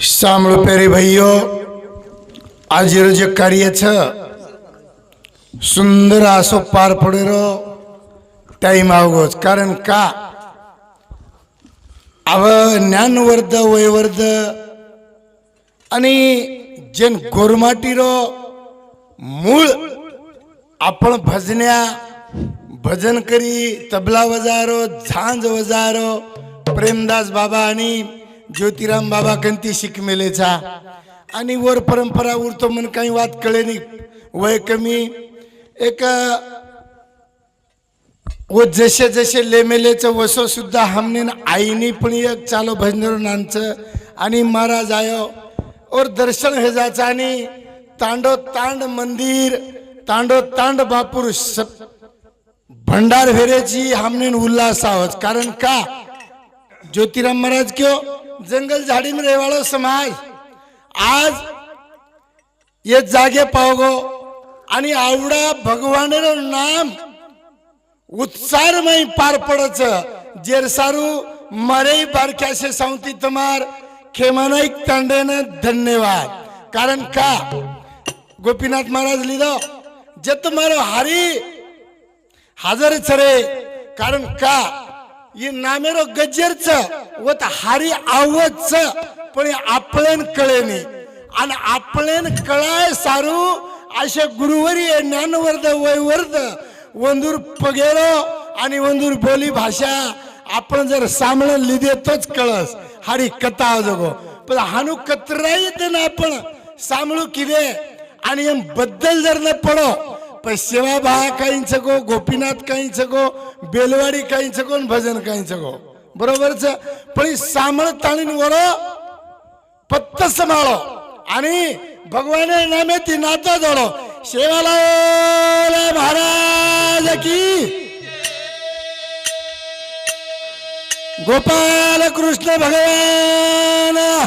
સાંભળો પેરી ભાઈઓ આજે જે કાર્ય છે સુંદર આસો પાર પડેલો ટાઈમ આવગો છે. કારણ કા હવે જ્ઞાનવર્ધ વયવર્ધ અને જેન ગોરમાટીરો મૂળ આપણ ભજન્યા ભજન કરી તબલા વજારો ઝાંઝ વજારો प्रेमदास बाबा आणि ज्योतिराम बाबा कंती शिकमेलेचा आणि वर परंपरा उरतो म्हणून काही वाद कळे नाही. वय कमी. एक व जसे जसे लेमेलेचं वसो सुद्धा हमनेन आईनी पण एक चालो भजनरुणांचं आणि महाराज आयो और दर्शन हे जायचं आणि तांडो तांड मंदिर तांडो तांड बापूर स- भंडार फेरेची हमनेन उल्हास आहोत कारण का? ज्योतिराम महाराज क्यों? जंगल झाड़ी रेवाळो समाज. आज ये जागे पावगो आणि आवडा भगवानेरो नाम उत्सारमय पार पडच. जेरसारू मरे बारक्याशे सांगती तमार. खेमानाईक तांडेन धन्यवाद. कारण का? गोपीनाथ महाराज लिहिलो जे तुम्हाला हारी हजर रे कारण का? ये नामेरो गज्जरच व त हारी आवच पण आपलेन आपल्यान कळेनी आणि आपल्यान कळाय सारू असे गुरुवरी ज्ञानवर्ध वयवर्ध वंदूर पगेरो आणि वंदूर बोली भाषा आपण जर सामळ लिदे तोच कळस. हारी कथा जगो. पण हानू कतरा येते ना आपण. सामळू किदे आणि बद्दल जर न पडो पश्चिमा भा बा काहींच गोपीनाथ काहींच गो बेलवाडी काहींच गो भजन काहींच गो. बरोबरच? पण ही सामळ ताणीन वरो पत्त समाळो. आणि भगवान नामे ती नाता जोडो. शेवाला महाराज की गोपाल कृष्ण भगवान.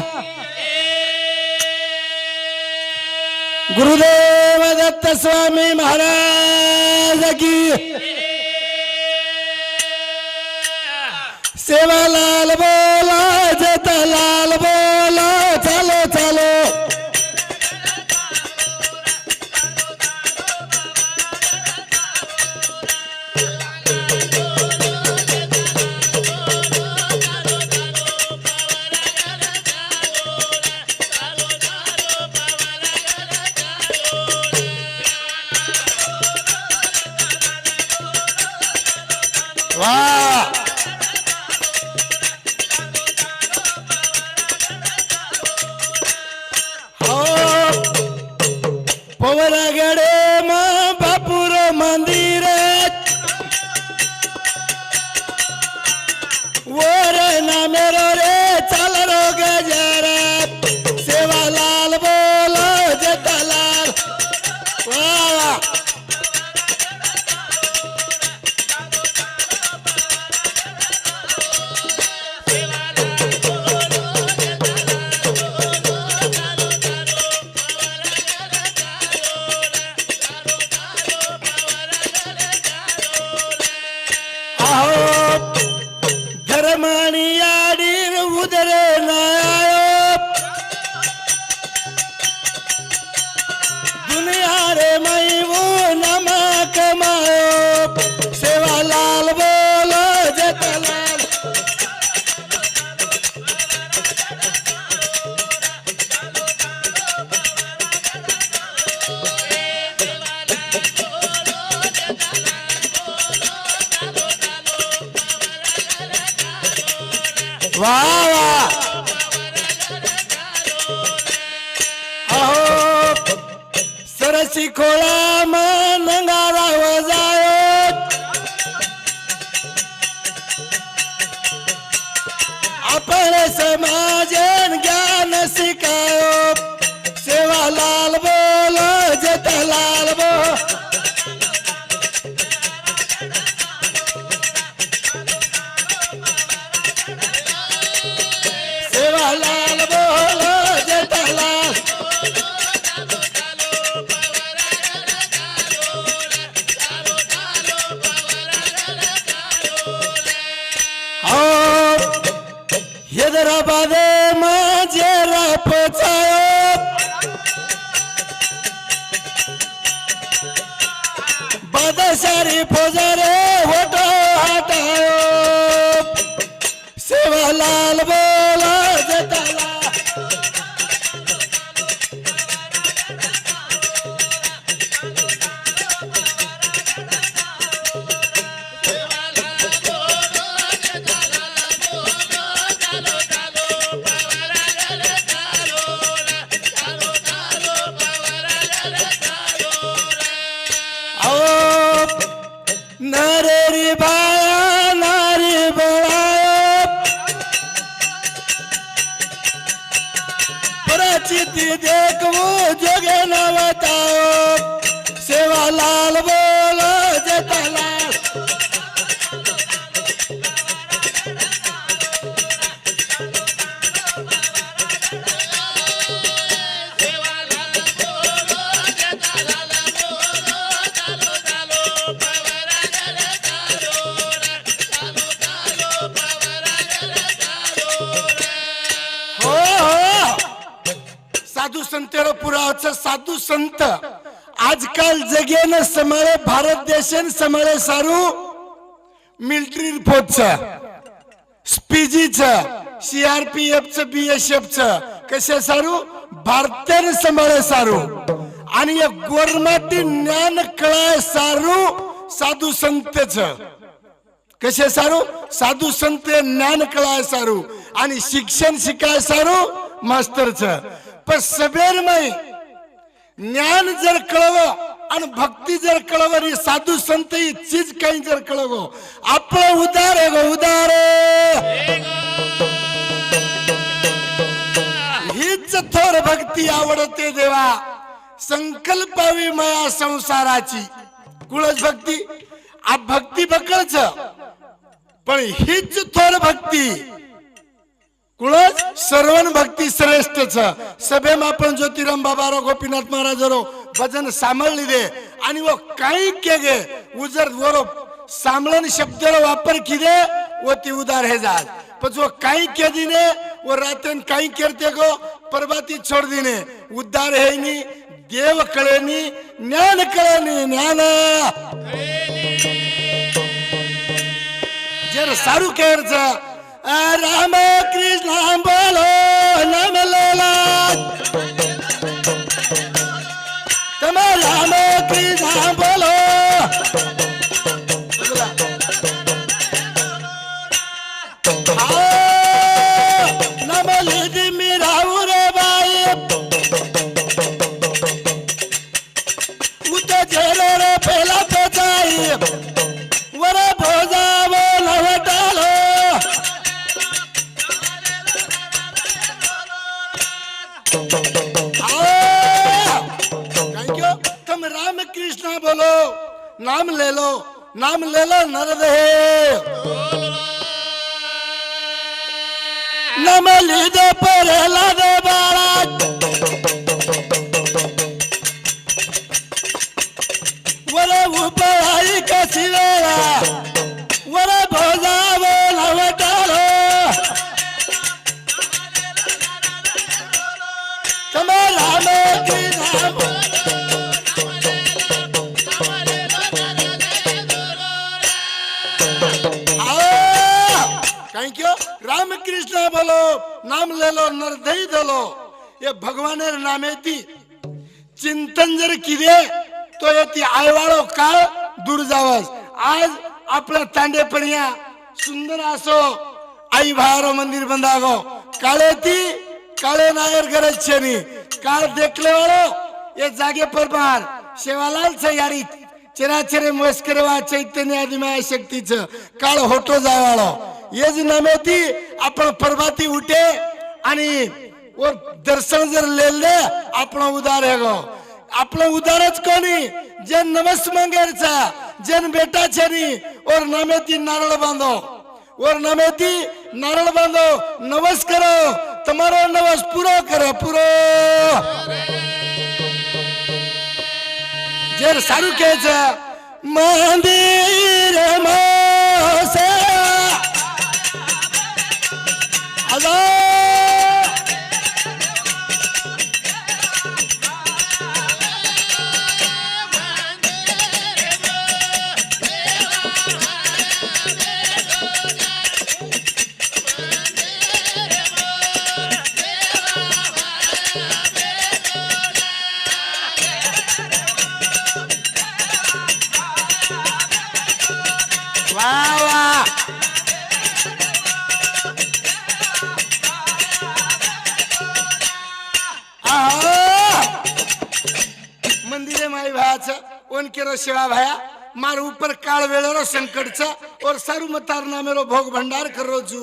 गुरुदेव दत्त स्वामी महाराज की। सेवा लाल बोला जत लाल आहो प्रचिती देखवू संत. आजकाल जगेन समाळे भारत देशन समाळे सारू मिलिटरी फोर्सचं स्पीजीचं सीआरपीएफचं बीएसएफचं कसे सारू? भारतीय समाळे सारू. आणि एक गोरमाटी ज्ञान कळा सारू साधू संतच. कसे सारू? साधू संत ज्ञान कळा सारू. आणि शिक्षण शिकाय सारू मास्तरच. पण सबेर मै ज्ञान जर कळव आणि भक्ती जर कळव रे साधू संत ही चीज काही जर कळव आपलं उदार आहे गो उदार हीच थोर भक्ती आवडते देवा. संकल्पावी माया संसाराची. कुळच भक्ती? आ भक्ती बकळच. पण हीच थोर भक्ती. कुळच सर्वन भक्ती श्रेष्ठच. सभेम आपण ज्योतिराम बाबाराव गोपीनाथ महाराजरो भजन सांभाळली दे. आणि व काही के गे उजर वरो सांभळण शब्दाला वापर किदे व ती उदार हे जात. पण जो काही के दिने व रातन काही करते गो परबाती छोड दिने. उद्धार हे नी देव कळेनी ज्ञान कळेनी ज्ञान. जर सारू केरच राम कृष्ण बोलो नाम लेला। तम राम कृष्ण कृष्ण बोलो नाम ले लो नाम ले लो नरदेव। नम लीदे पर लादे बाळा बोलो नाम ले लो नरदई दलो। ये भगवानेर नामेती चिंतन जर किदे तो येते आयवाळो काळ दूर जावस। आज आपला तांडेपणिया सुंदर असो आई भारो मंदिर बंदागो काळे ती काळे नायर गरज छेनी। काळ देखले वाळो ये जागे परमार। शेवालाल छ यारी चिराचिरे मस्करवा चैतन्य आदिमाय शक्तीच काळ होतो जावाळो येज नामेती आपण परबाती उठे आणि वर दर्शन जर लेले आपण उदार है गो आपलं उदारच कोणी जन नमस मंगेरचा जन बेटा छनी और नामेती नारळ बांधो और नामेती नारळ बांधो नवस करो તમારો નવસ પૂરો કરો પૂરો જે સારું કે છે મંદિર મોસે Allah! मेरो सेवा भाया मार ऊपर काळ वेळेरो संकट और सारू मतार ना मेरो भोग भंडार करो जू.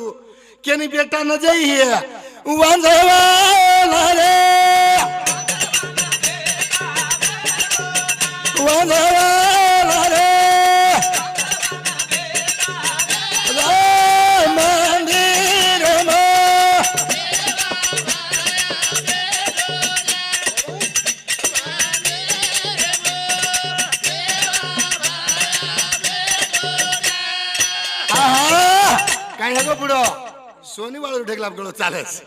केनी बेटा न जाई है वांझवा रे. वांझवा आहा! काय नको पुढं. सोनी वाळू ढेकला गळो चालस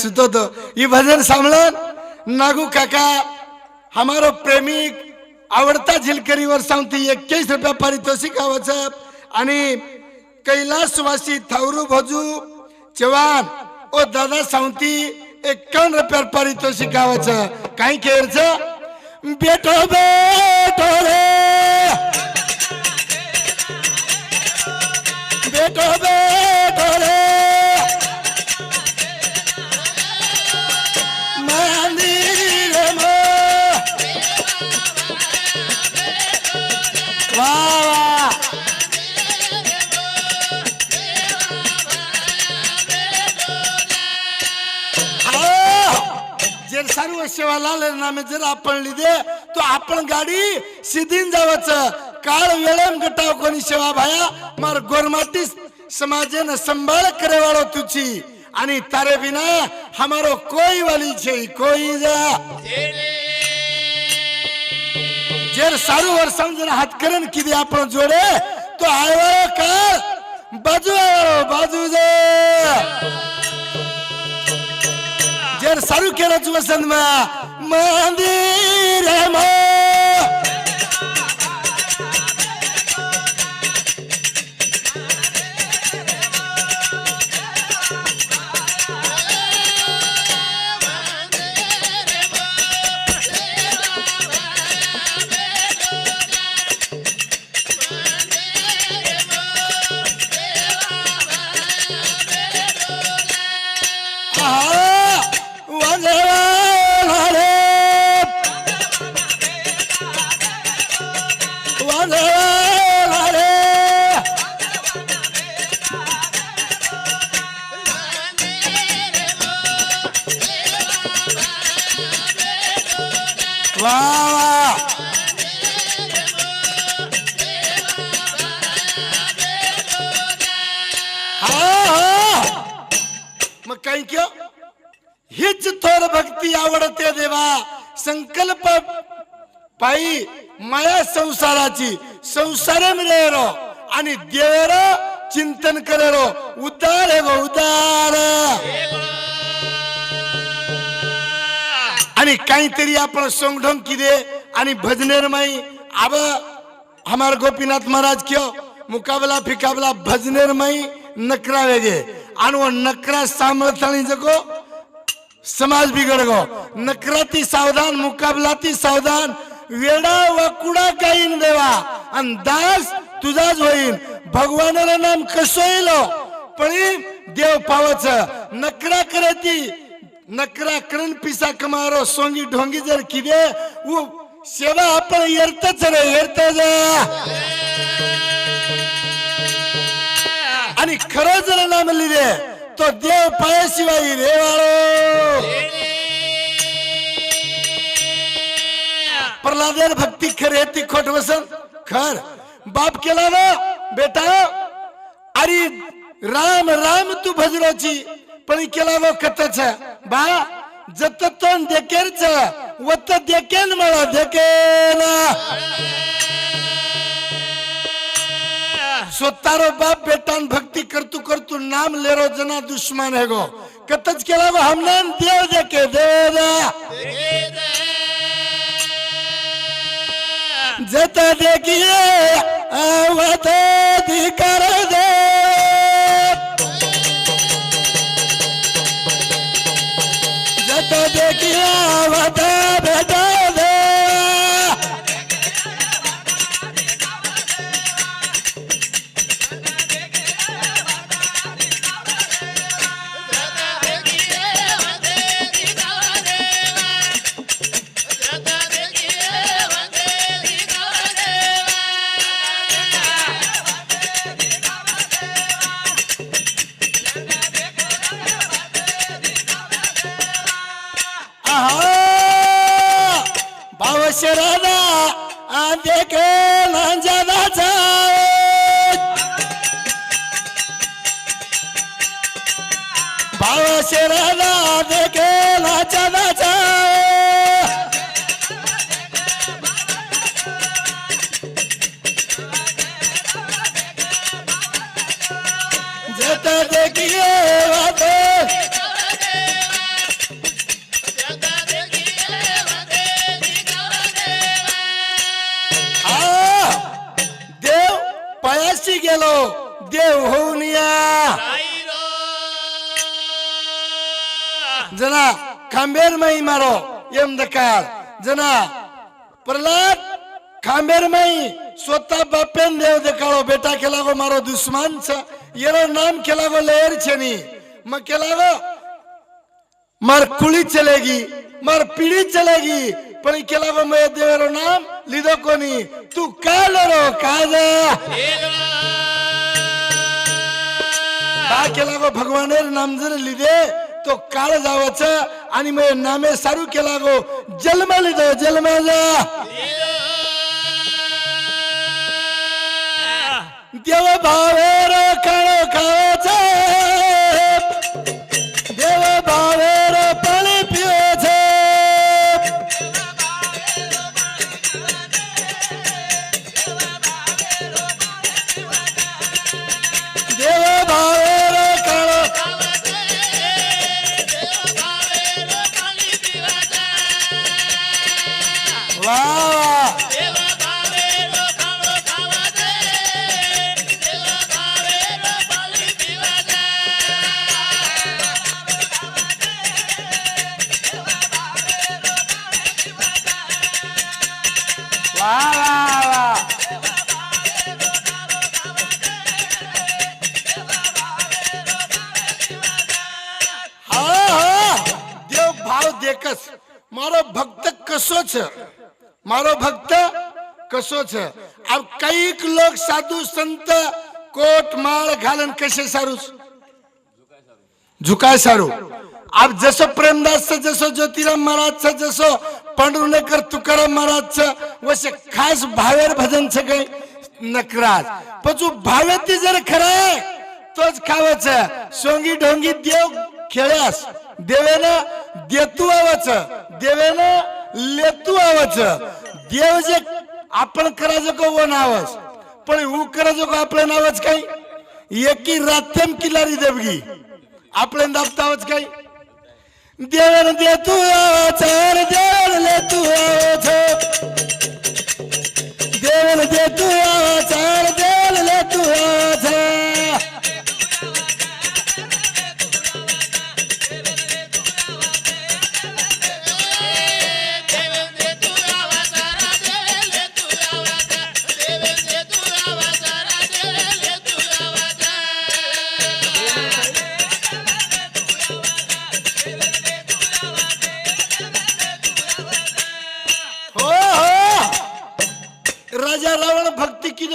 सुतो तो ही भजन सांभळन नागू काका हमारो प्रेमिक आवडता झिलकरीवर सांगते एक्केच रुपया पारितोषिक आवाचं आणि कैलासवासी थावरू भजू चव्हाण ओ दादा सांगती एक्कावन्न रुपयावर पारितोषिक आवाचं काही खेळचं? बेटो बेटो रे! बेटो बेटो जर सर्व सेवा लाल नामे जर आपण लिदे तो आपण गाडी सिद्धीन जावाचं. काळ वेळेम गटाव कोणी सेवा भाया मार गोरमाटी समाजे न संभाळ करे वाळो तुझी. आणि तारे बिना हमारो कोई वाली छे कोई जा. जर सारू वर्षां जर हातकरण किती आपण जोडे तो आयवाळो काळ बाजू आयवाळो बाजू जा. जर सारू केलं वसंत मा मंदिर मा वा मग काही क्य हीच थोर भक्ती आवडते देवा. संकल्प पायी माया संसाराची संसार मिळेरो आणि देवेरो चिंतन करेरो. उदार हे गो उदार. आणि काहीतरी आपण सोंगढोंग किदे आणि भजनेर माई अब हमार गोपीनाथ महाराज क्यों मुकाबला फिकाबला भजनेर माई नकरा वेगे. आणि वो नकरा सामर्थ्याने जगो समाज बिघड गो नकराती सावधान मुकाबलाती सावधान वेडा वाकुडा काही देवा. आणि दास तुझाच होईल भगवानाला नाम कसं येईल हो? पण देव पावच. नकरा करती नकरा करण पिसा कमारो सोंगी ढोंगी जर किदे उ सेवा आपण येरतच रे येरतच आणि खरं जर नाम लिहिले तो देव पायाशिवाय रे वाळो. प्रल्हादेर भक्ती खरे ती खोट वसन खर. बाप केला ना बेटा अरे राम राम तू भजराची पण केला वो कतच बा जत तोंड देकेरच वत देकेन मला देकेन. स्वतारो बाप बेटान भक्ती करतू करतू नाम लेरो जना दुश्मन है गो. कतच केला गो हमने देव देके देव जत देखिए आवत कर दे. Uh-huh. রাধা দেখে मारो एम दकार जना प्रल्हाद खांबेर माई स्वतः बापेन देव देखाड़ो बेटा केलागो मारो दुश्मन छ येरो नाम केलागो लेर छनी। म केलागो मार कुळी चलेगी मार पिढी चलेगी पण केलागो मैं देवेरो नाम लिदो कोनी तू काय रो काज का केलागो भगवानेर नाम जर लिदे तो काळ जावच आणि मग नामे सारू केला गो. जन्म लिदो जन्म जा देव भावेर काळ खावाच વાહ વાહ મારો ભક્ત કશો છે મારો ભક્ત કશો છે આ કંઈક લોક સાધુ સંત કોટ માળ ઘાલન કશે સારું ઝુકાય સારું आप जसं प्रेमदासचं जसं ज्योतिराम महाराजचं जसं पांडुरंगकर तुकाराम महाराजचं वसे खास भावेर भजन सगळे नकराज पण जो भावे ती जर खरं आहे तोच खावाच सोंगी ढोंगी देव खेळ्यास देवेनं देतू आवाच देवेनं लेतू आवाच देव जे आपण करायचं का व नावच पण हू करायचं का आपलं नावच काही एकी रात्यम किलारी देवगी आपल्या दाबतावच काही देवर दे तू आवाचार देवर ले तू आवाच देवर दे तू आवाचार देवर ले तू आवाच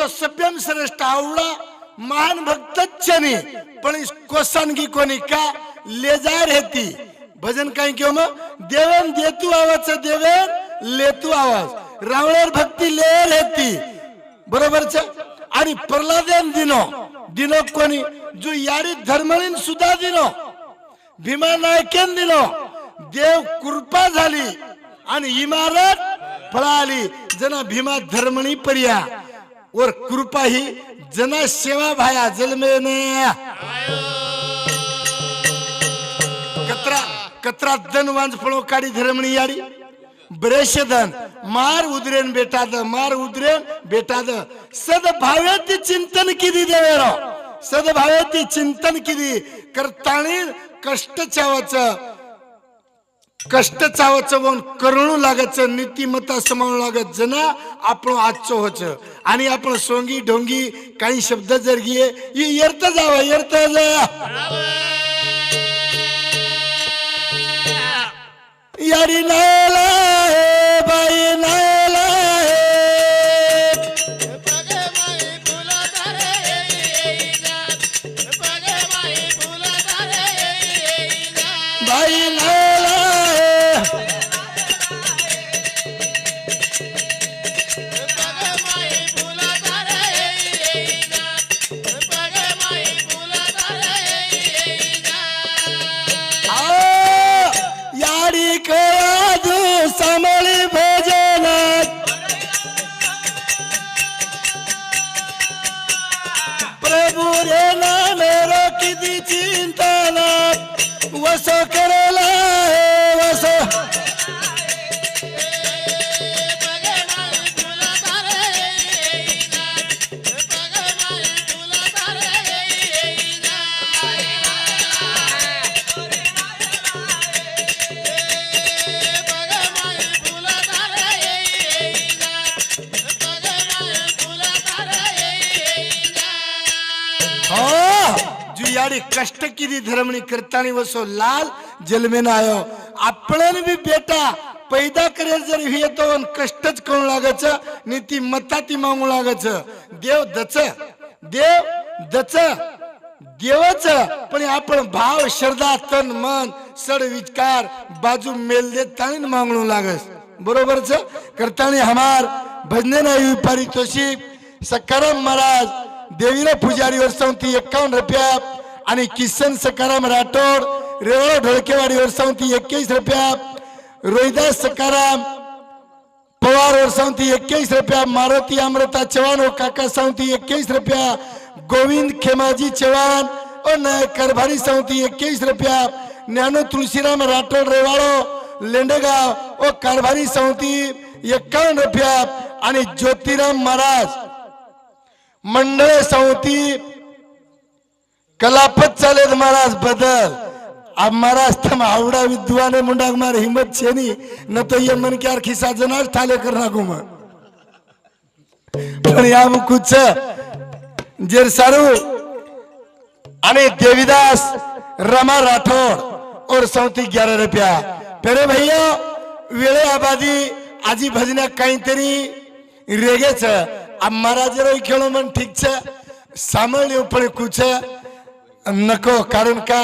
सभ्यम श्रेष्ठ आवडा महान भक्त चनी पण इस कोसानगी कोणी का? लेजार हेती. भजन काय किंवा मग? देवेन देतू आवाज देवेन लेतू आवाज. रावणार भक्ती लेर हेती. बरोबरच आणि प्रल्हादेन दिनो. दिनो कोणी? जो यारी धर्मळीन सुद्धा दिनो. भीमा नायकेन दिनो. देव कृपा झाली आणि इमारत फळाली. जना भीमा धर्मणी पर्या. वर कृपा ही जना सेवा भाया जलमेने कत्रा कत्रा दन वांज फळो काढी धर्मणी याडी. ब्रेशदन मार उदरेन द मार उदरेन बेटाद. सद्भावेती चिंतन किती देवेरो सद्भावेती चिंतन किती करताणी कष्ट चावाच कष्ट चाव वन करणू लागायचं नीतिमत्ता समावून लागत जना आपण आजचं होच आणि आपण सोंगी ढोंगी काही शब्द जर घे येरत जावं येरत जा. यारी नाला हो कष्ट किती धर्मणी करतानी वसो लाल जन्मेन आयो। आपण बी बेटा पैदा करेल जर येतो कष्टच करू लागायच नि ती मता ती मागू लागायच देव दच देव दच देवच पण आपण भाव श्रद्धा तन मन सड विचार बाजू मेल देत ताणी मागणू लागस बरोबरच करतानी हमार भजने नाही पारितोषिक सकाराम महाराज देवीला पुजारी वर्षावती एकावन्न रुपया आणि किसन सकाराम राठोड रेवळ ढोळकेवाडी वर्षावती एक्केस रुपया. रोहिदास सकाराम पवार वर्षावती एक्केस रुपया. मारुती अमृता चव्हाण व काका सावंती एक्केस रुपया. गोविंद खेमाजी चव्हाण व नायक कारभारी सावंती एक्केस रुपया. ज्ञानो तुळशीराम राठोड रेवाळो लेंडेगाव व कारभारी सावंती एक्कावन्न रुपया. आणि ज्योतिराम महाराज मंडळ संवती कलापत चालेल महाराज बदल. अब महाराज तम आवड़ा विद्वान है मुंडा मार हिम्मत छे नहीं न तो ये मन के आरखी साजना ठाले करना गुम पण या कुछ जर सारू आणि देवीदास रमा राठौड़ और सौती ग्यारह रुपया. पेरे भैया वेळे आबादी आजी भजना काहीतरी रेगेच. महाराज खेळो मन ठीक छे. सामळ पण कुछ. नको कारण का?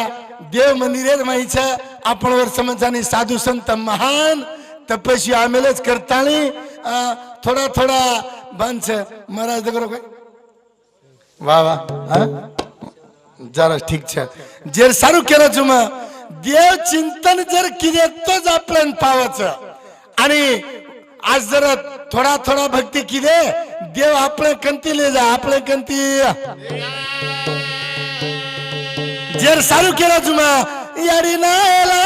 देव मंदिरेच माहीचं आपणवर समजाने साधू संत महान तपस्वी आमेलच करतानी थोडा थोडा बंस महाराज दगर वाह वा वा. जरा ठीक छ. जर सारू केलं तुम देव चिंतन जर किरे तोच पावाच. आणि आज जरा थोडा थोडा भक्ती किरे देव आपल्या कंती ले जा आपल्या कंती. जर सारू केलं तुम याडी नायला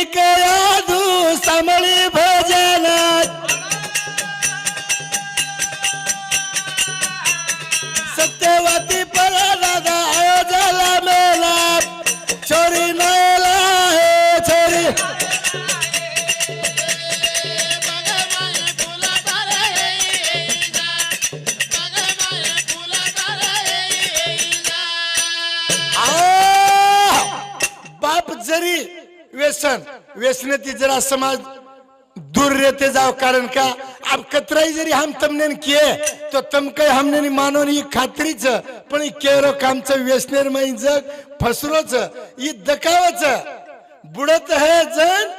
याडी कयादू समळी भजन सत्यवती परदा अयोध्याला मेला छोरी नायला हे छोरी. आ! बाप जरी व्यसन व्यसनती जरा समाज दूर रहते जाओ कारण का? अब कतराई जरी हम तमने किए तो तम कई हमने नहीं मानो नहीं खात्रीच पण ही केरो च व्यसनेर माई जग फसरोच ही दकावच बुडत है जन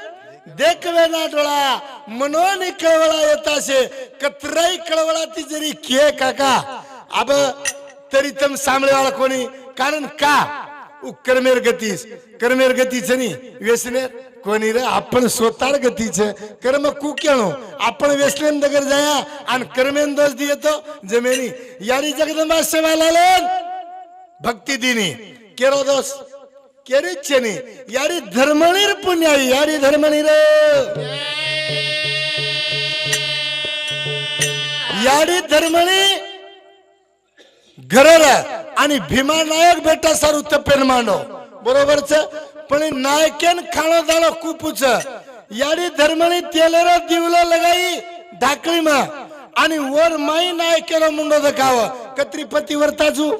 देखवे ना डोळा मनोनी कळवळा येताशे कतराई कळवळा ती जरी किए काका। अब तरी तम सांभळेवाळा कोणी कारण का? उ कर्मेर गतीस कर्मेर गतीच नाही व्यसनेर। कोणी रे आपण स्वतः गतीच. कर्म कुक्याणो आपण व्यसनेन दगर जाया आणि कर्मेन दोष दियतो जमेनी. यारी जगदंबा सेवा लालन भक्ती दिनी केरो दोष केरीच्छेनी यारी धर्मणीर पुण्याई यारी धर्मणीर यारी धर्मणी घरर आणि भीमा नायक बेटा सारू तपेन मांडो बरोबरच? पण नायकेन खाणं दाणं कुपूच. याडी धर्मणी तेलर दिवलं लगाई ढाकळी मा. आणि वर माई नायकेला मुंडो दखाव कत्री वर ताजू.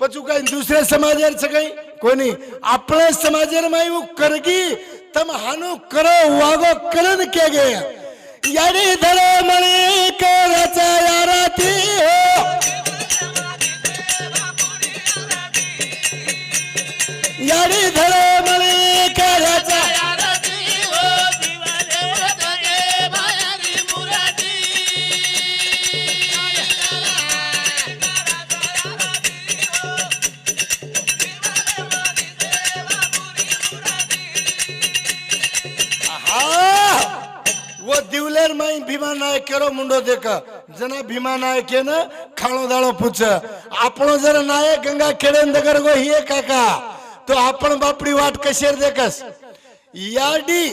पचू काही दुसऱ्या समाजाचं काही कोणी? आपल्या समाजार माई करगी तम हानू करो वागो करन के गे याडी धर्मणी जना भीमा नायकेन खाणोदाळो पुच. आपण जर नायक गंगा खेडेन दगर ही हे काका तो आपण बापडी वाट कशेर देखस? याडी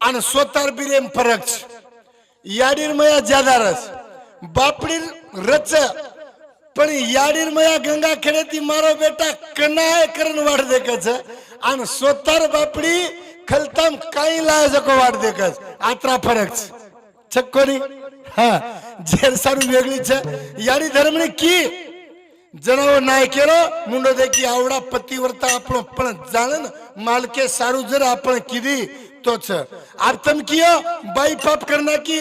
आणि स्वतार बिरेम फरक याडीर मया जादारस. बापडी रच. पण याडीर मया गंगा खेडे ती मारो बेटा कनाय करण वाट देखच आणि स्वतः बापडी खलताम काही लाजको वाट देखस. आत्रा फरक छक्कोनी? हा जेल सारू वेगळीच याडी धर्मने की? जनावर नाही केलं मुंड दे की आवडा पतीवरता आपण पण जाण मालके सारू जर आपण किदी तोच. आर्थम किय बाई पाप करणार की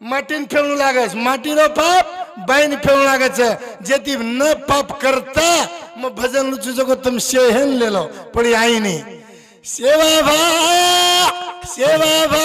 माटीन फेळू लागायच. रो पाप बाईन फेळू लागायच. जे ती न पाप करता मग भजन लुचू जगोतम शेहन लिहिलं पण आईने सेवा भा सेवा भा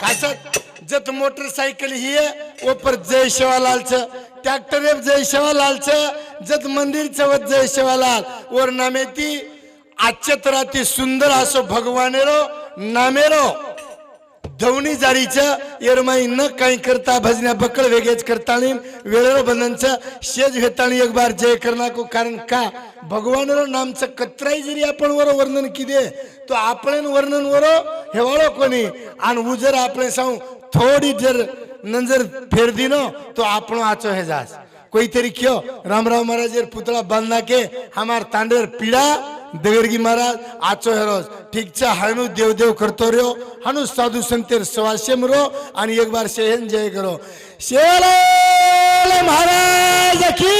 खासत जत मोटरसायकल ही ओपर ऊपर जय शिवालाल ट्रॅक्टर जय शिवालाल जत मंदिर च व जय शिवालाल और नामेती आजच्यात राती सुंदर असो भगवानेरो नामेरो. धवणी जारीचं येरमाई न काही करता भजन्या बकळ वेगेच करतानी वेळेवर बंधनचं शेज घेतानी एक बार जय करणाको कारण का? भगवानरो नामचं कत्राई जरी आपण वर वर्णन किदे तो आपण वर्णन वरो हेवाळो कोणी? आणि उजर आपण सांगू थोडी जर नंजर फेर दिनो तो आपण आचो हे जास. कोई तरी क्यों रामराव महाराज पुतळा बांधना के हमार तांडेर पीडा देवरगी महाराज आचो हेरोज ठीक छ देव देव करतो रो हो. हाणू साधू संतेर सवाशेम रो. आणि एक बार शेहन जय करो. शेलाल महाराज की.